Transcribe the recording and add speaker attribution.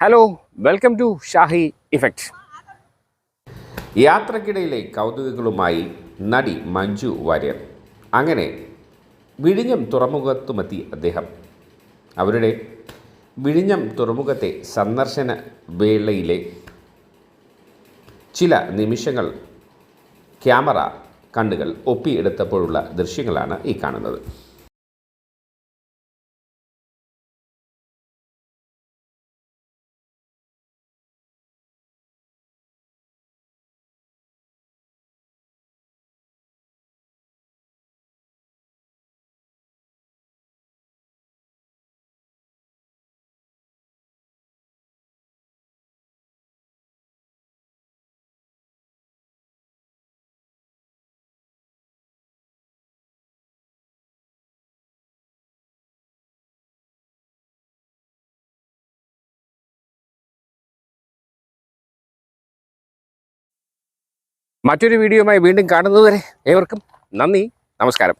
Speaker 1: Hello welcome to Shahi effect യാത്രക്കിടയിലെ കൗതുകങ്ങളുമായി നടി മഞ്ജു വാര്യർ. അങ്ങനെ വിഴിഞ്ഞം തുറമുഖത്തുമെത്തി അദ്ദേഹം. അവരുടെ വിഴിഞ്ഞം തുറമുഖത്തെ സന്ദർശന വേളയിലെ ചില നിമിഷങ്ങൾ ക്യാമറ കണ്ണുകൾ ഒപ്പിയെടുത്തപ്പോഴുള്ള ദൃശ്യങ്ങളാണ് ഈ കാണുന്നത്. മറ്റൊരു വീഡിയോയുമായി വീണ്ടും കാണുന്നതുവരെ ഏവർക്കും നന്ദി നമസ്കാരം.